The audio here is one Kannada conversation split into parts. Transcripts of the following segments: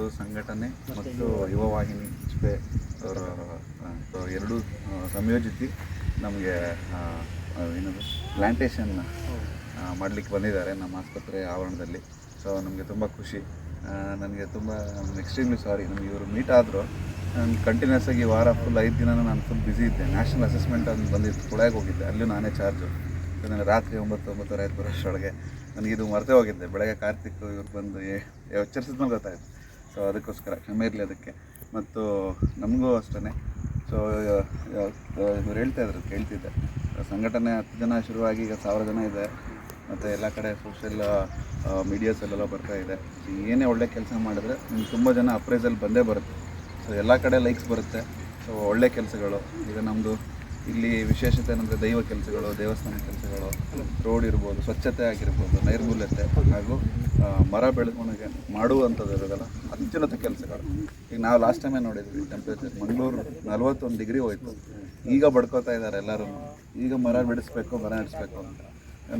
ನಾಡು ಸಂಘಟನೆ ಮತ್ತು ಯುವ ವಾಹಿನಿ ಅವರ ಎರಡು ಸಂಯೋಜಿಸಿ ನಮಗೆ ಏನದು ಪ್ಲ್ಯಾಂಟೇಷನ್ ಮಾಡಲಿಕ್ಕೆ ಬಂದಿದ್ದಾರೆ ನಮ್ಮ ಆಸ್ಪತ್ರೆ ಆವರಣದಲ್ಲಿ. ಸೊ ನಮಗೆ ತುಂಬ ಖುಷಿ. ನನಗೆ ತುಂಬ ಎಕ್ಸ್ಟ್ರೀಮ್ಲಿ ಸಾರಿ ನಮಗೆ ಇವರು ಮೀಟ್ ಆದರೂ. ನಾನು ಕಂಟಿನ್ಯೂಸ್ ಆಗಿ ವಾರ ಫುಲ್ ಐದು ದಿನ ನಾನು ಫುಲ್ ಬ್ಯುಸಿ ಇದ್ದೆ. ನ್ಯಾಷನಲ್ ಅಸೆಸ್ಮೆಂಟ್ ಅಂತ ಬಂದಿದ್ದು ಕುಳಾಗೆ ಹೋಗಿದ್ದೆ. ಅಲ್ಲೂ ನಾನೇ ಚಾರ್ಜು ನನಗೆ ರಾತ್ರಿ ಒಂಬತ್ತು ಒಂಬತ್ತುವರೆ ಆಯ್ತು ಬರೋಷ್ಟೊಳಗೆ ನನಗೆ ಇದು ಮರೆತೇ ಹೋಗಿದ್ದೆ. ಬೆಳಗ್ಗೆ ಕಾರ್ತಿಕ್ ಇವ್ರು ಬಂದು ಎಚ್ಚರಿಸಿದ್ಮೇಲೆ ಎಚ್ಚರಿಸಿದ ಮೇಲೆ ಗೊತ್ತಾಯಿತು. ಸೊ ಅದಕ್ಕೋಸ್ಕರ ಕ್ಷಮೆ ಇರಲಿ ಅದಕ್ಕೆ. ಮತ್ತು ನಮಗೂ ಅಷ್ಟೇ ಸೊ ಇವ್ರು ಹೇಳ್ತಾ ಇದ್ರು, ಕೇಳ್ತಿದ್ದೆ. ಸಂಘಟನೆ ಹತ್ತು ಜನ ಶುರುವಾಗಿ ಈಗ ಸಾವಿರ ಜನ ಇದೆ. ಮತ್ತು ಎಲ್ಲ ಕಡೆ ಸೋಷಿಯಲ್ ಮೀಡಿಯಾಸಲ್ಲೆಲ್ಲ ಬರ್ತಾ ಇದೆ. ಏನೇ ಒಳ್ಳೆ ಕೆಲಸ ಮಾಡಿದ್ರೆ ನಿಮ್ಗೆ ತುಂಬ ಜನ ಅಪ್ರೈಸಲ್ಲಿ ಬಂದೇ ಬರುತ್ತೆ. ಸೊ ಎಲ್ಲ ಕಡೆ ಲೈಕ್ಸ್ ಬರುತ್ತೆ. ಸೊ ಒಳ್ಳೆ ಕೆಲಸಗಳು. ಈಗ ನಮ್ಮದು ಇಲ್ಲಿ ವಿಶೇಷತೆ ಏನಂದ್ರೆ ದೈವ ಕೆಲಸಗಳು, ದೇವಸ್ಥಾನ ಕೆಲಸಗಳು, ರೋಡ್ ಇರ್ಬೋದು, ಸ್ವಚ್ಛತೆ ಆಗಿರ್ಬೋದು, ನೈರ್ಮೂಲ್ಯತೆ ಹಾಗೂ ಮರ ಬೆಳವಣಿಗೆ ಮಾಡುವಂಥದ್ದು ಇರೋದಲ್ಲ ಅತ್ಯುನ್ನತ ಕೆಲಸಗಳು. ಈಗ ನಾವು ಲಾಸ್ಟ್ ಟೈಮೇ ನೋಡಿದ್ವಿ ಟೆಂಪ್ರೇಚರ್ ಮಂಗಳೂರು ನಲ್ವತ್ತೊಂದು ಡಿಗ್ರಿ ಹೋಯ್ತು. ಈಗ ಬಡ್ಕೋತಾ ಇದ್ದಾರೆ ಎಲ್ಲರೂ ಈಗ ಮರ ಬಿಡಿಸ್ಬೇಕು, ಮರ ನಡೆಸ್ಬೇಕು ಅಂತ.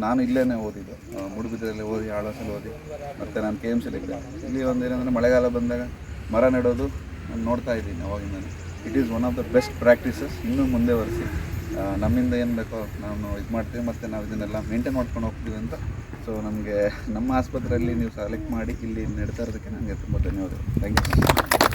ನಾನು ಇಲ್ಲೇ ಓದಿದ್ದು. ಮುಡುಬಿದ್ರಲ್ಲಿ ಓದಿ ಆಳ್ವಾಸಲ್ಲಿ ಓದಿ, ಮತ್ತು ನಾನು ಕೆ ಎಂ ಸಿಲಿದ್ದೆ ಇಲ್ಲಿ ಒಂದು ಏನಂದರೆ ಮಳೆಗಾಲ ಬಂದಾಗ ಮರ ನೆಡೋದು ನಾನು ನೋಡ್ತಾ ಇದ್ದೀನಿ ಅವಾಗಿಂದ it is one of the best practices ಇನ್ನೂ ಮುಂದೆ ವರೆಸಿ ನಮ್ಮಿಂದ ಏನು ಬೇಕೋ ನಾವು ಇದು ಮಾಡ್ತೀವಿ ಮತ್ತು ನಾವು ಇದನ್ನೆಲ್ಲ ಮೇಂಟೈನ್ ಮಾಡ್ಕೊಂಡು ಹೋಗ್ತೀವಿ ಅಂತ. ಸೊ ನಮಗೆ ನಮ್ಮ ಆಸ್ಪತ್ರೆಯಲ್ಲಿ ನೀವು ಸೆಲೆಕ್ಟ್ ಮಾಡಿ ಇಲ್ಲಿ ನಡೀತಾ ಇರೋದಕ್ಕೆ ನನಗೆ ತುಂಬ ಧನ್ಯವಾದಗಳು. Thank you